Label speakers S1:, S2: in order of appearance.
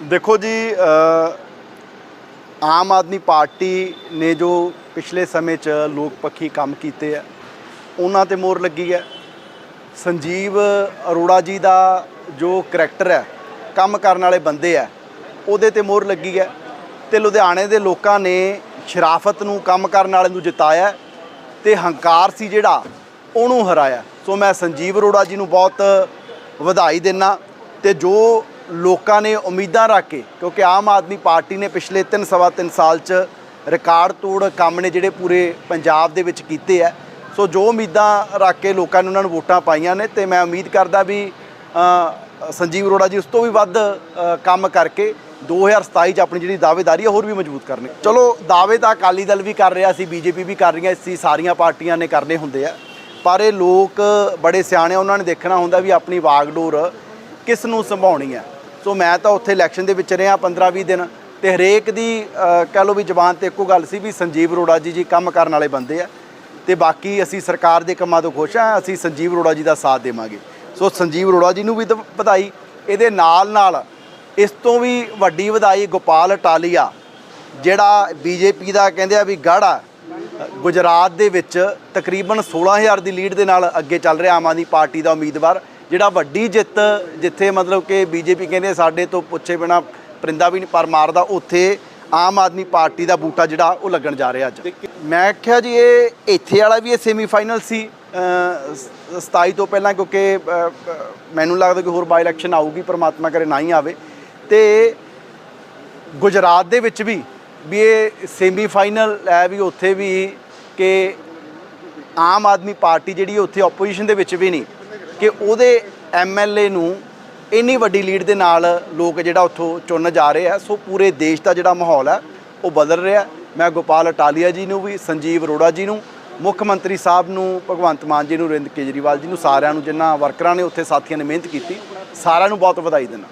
S1: ਦੇਖੋ ਜੀ ਆਮ ਆਦਮੀ ਪਾਰਟੀ ਨੇ ਜੋ ਪਿਛਲੇ ਸਮੇਂ 'ਚ ਲੋਕ ਪੱਖੀ ਕੰਮ ਕੀਤੇ ਆ, ਉਹਨਾਂ ਤੇ ਮੋਹਰ ਲੱਗੀ ਹੈ ਸੰਜੀਵ ਅਰੋੜਾ ਜੀ ਦਾ ਜੋ ਕਰੈਕਟਰ ਹੈ ਕੰਮ ਕਰਨ ਵਾਲੇ ਬੰਦੇ ਆ, ਉਹਦੇ ਤੇ ਮੋਹਰ ਲੱਗੀ ਹੈ ਤੇ ਲੁਧਿਆਣੇ ਦੇ ਲੋਕਾਂ ਨੇ ਸ਼ਰਾਫਤ ਨੂੰ, ਕੰਮ ਕਰਨ ਵਾਲੇ ਨੂੰ ਜਿਤਾਇਆ ਤੇ ਹੰਕਾਰ ਸੀ ਜਿਹੜਾ, ਉਹਨੂੰ ਹਰਾਇਆ। ਸੋ ਮੈਂ ਸੰਜੀਵ ਅਰੋੜਾ ਜੀ ਨੂੰ ਬਹੁਤ ਵਧਾਈ ਦਿੰਨਾ ਤੇ ਜੋ ਲੋਕਾਂ ਨੇ ਉਮੀਦਾਂ ਰੱਖ ਕੇ ਕਿਉਂਕਿ ਆਮ ਆਦਮੀ ਪਾਰਟੀ ਨੇ ਪਿਛਲੇ 3 ਸਵਾ 3 ਸਾਲ 'ਚ ਰਿਕਾਰਡ ਤੋੜ ਕੰਮ ਨੇ ਜਿਹੜੇ ਪੂਰੇ ਪੰਜਾਬ ਦੇ ਵਿੱਚ ਕੀਤੇ ਆ। ਸੋ ਜੋ ਉਮੀਦਾਂ ਰੱਖ ਕੇ ਲੋਕਾਂ ਨੇ ਉਹਨਾਂ ਨੂੰ ਵੋਟਾਂ ਪਾਈਆਂ ਨੇ ਤੇ ਮੈਂ ਉਮੀਦ ਕਰਦਾ ਵੀ ਸੰਜੀਵ ਅਰੋੜਾ ਜੀ ਉਸ ਤੋਂ ਵੀ ਵੱਧ ਕੰਮ ਕਰਕੇ 2027 ਚ ਆਪਣੀ ਜਿਹੜੀ ਦਾਅਵੇਦਾਰੀ ਹੈ ਹੋਰ ਵੀ ਮਜ਼ਬੂਤ ਕਰਨੀ ਚਲੋ ਦਾਅਵੇ ਤਾਂ ਅਕਾਲੀ ਦਲ ਵੀ ਕਰ ਰਿਹਾ ਸੀ ਬੀਜੇਪੀ ਵੀ ਕਰ ਰਹੀਆਂ ਸੀ ਸਾਰੀਆਂ ਪਾਰਟੀਆਂ ਨੇ ਕਰਨੇ ਹੁੰਦੇ ਆ। ਪਰ ਇਹ ਲੋਕ ਬੜੇ ਸਿਆਣੇ ਆ, ਉਹਨਾਂ ਨੇ ਦੇਖਣਾ ਹੁੰਦਾ ਵੀ ਆਪਣੀ ਵਾਗਡੋਰ ਕਿਸ ਨੂੰ ਸੰਭਾਉਣੀ ਹੈ ਸੋ ਮੈਂ ਤਾਂ ਉੱਥੇ ਇਲੈਕਸ਼ਨ ਦੇ ਵਿੱਚ ਰਿਹਾ 15-20 ਦਿਨ ਤੇ ਹਰੇਕ ਦੀ ਕਹਿ ਲਓ ਵੀ ਜ਼ਬਾਨ ਤੇ ਇੱਕੋ ਗੱਲ ਸੀ ਵੀ ਸੰਜੀਵ ਅਰੋੜਾ ਜੀ ਜੀ ਕੰਮ ਕਰਨ ਵਾਲੇ ਬੰਦੇ ਆ। ਤੇ ਬਾਕੀ ਅਸੀਂ ਸਰਕਾਰ ਦੇ ਕੰਮਾਂ ਤੋਂ ਖੁਸ਼ ਹਾਂ ਅਸੀਂ ਸੰਜੀਵ ਅਰੋੜਾ ਜੀ ਦਾ ਸਾਥ ਦੇਵਾਂਗੇ। ਸੋ ਸੰਜੀਵ ਅਰੋੜਾ ਜੀ ਨੂੰ ਵੀ ਦ- ਵਧਾਈ। ਇਹਦੇ ਨਾਲ ਨਾਲ ਇਸ ਤੋਂ ਵੀ ਵੱਡੀ ਵਧਾਈ ਗੋਪਾਲ ਟਾਲੀਆ ਜਿਹੜਾ ਬੀਜੇਪੀ ਦਾ ਕਹਿੰਦੇ ਆ ਵੀ ਗੜ੍ਹ ਆ, ਗੁਜਰਾਤ ਦੇ ਵਿੱਚ ਤਕਰੀਬਨ 16000 ਦੀ ਲੀਡ ਦੇ ਨਾਲ ਅੱਗੇ ਚੱਲ ਰਿਹਾ ਆਮ ਆਦਮੀ ਪਾਰਟੀ ਦਾ ਉਮੀਦਵਾਰ। ਜਿਹੜਾ ਵੱਡੀ ਜਿੱਤ ਜਿੱਥੇ ਮਤਲਬ ਕਿ ਬੀਜੇਪੀ ਕਹਿੰਦੇ ਸਾਡੇ ਤੋਂ ਪੁੱਛੇ ਬਿਨਾ ਪਰਿੰਦਾ ਵੀ ਨਹੀਂ ਪਰ ਮਾਰਦਾ ਉੱਥੇ ਆਮ ਆਦਮੀ ਪਾਰਟੀ ਦਾ ਬੂਟਾ ਜਿਹੜਾ ਉਹ ਲੱਗਣ ਜਾ ਰਿਹਾ ਅੱਜ। ਮੈਂ ਕਿਹਾ ਜੀ ਇਹ ਇੱਥੇ ਵਾਲਾ ਵੀ ਇਹ ਸੈਮੀਫਾਈਨਲ ਸੀ ਅ, ਸ- 27 ਤੋਂ ਪਹਿਲਾਂ ਕਿਉਂਕਿ ਮੈਨੂੰ ਲੱਗਦਾ ਕਿ ਹੋਰ ਬਾਈ ਇਲੈਕਸ਼ਨ ਆਊਗੀ ਪਰਮਾਤਮਾ ਕਰੇ ਨਾ ਹੀ ਆਵੇ। ਤੇ ਗੁਜਰਾਤ ਦੇ ਵਿੱਚ ਵੀ ਵੀ ਇਹ ਸੈਮੀਫਾਈਨਲ ਹੈ ਵੀ ਉੱਥੇ ਵੀ ਕਿ ਆਮ ਆਦਮੀ ਪਾਰਟੀ ਜਿਹੜੀ ਉੱਥੇ ਆਪੋਜੀਸ਼ਨ ਦੇ ਵਿੱਚ ਵੀ ਨਹੀਂ। ਕਿ ਉਹਦੇ ਐਮਐਲਏ ਨੂੰ ਇੰਨੀ ਵੱਡੀ ਲੀਡ ਦੇ ਨਾਲ ਲੋਕ ਜਿਹੜਾ ਉੱਥੋਂ ਚੁਣ ਜਾ ਰਹੇ ਆ, ਸੋ ਪੂਰੇ ਦੇਸ਼ ਦਾ ਜਿਹੜਾ ਮਾਹੌਲ ਹੈ ਉਹ ਬਦਲ ਰਿਹਾ। ਮੈਂ ਗੋਪਾਲ ਅਟਾਲੀਆ ਜੀ ਨੂੰ ਵੀ, ਸੰਜੀਵ ਅਰੋੜਾ ਜੀ ਨੂੰ, ਮੁੱਖ ਮੰਤਰੀ ਸਾਹਿਬ ਨੂੰ, ਭਗਵੰਤ ਮਾਨ ਜੀ ਨੂੰ ਅਰਵਿੰਦ ਕੇਜਰੀਵਾਲ ਜੀ ਨੂੰ, ਸਾਰਿਆਂ ਨੂੰ, ਜਿਨ੍ਹਾਂ ਵਰਕਰਾਂ ਨੇ ਉੱਥੇ ਸਾਥੀਆਂ ਨੇ ਮਿਹਨਤ ਕੀਤੀ, ਸਾਰਿਆਂ ਨੂੰ ਬਹੁਤ ਵਧਾਈ ਦਿੰਦਾ।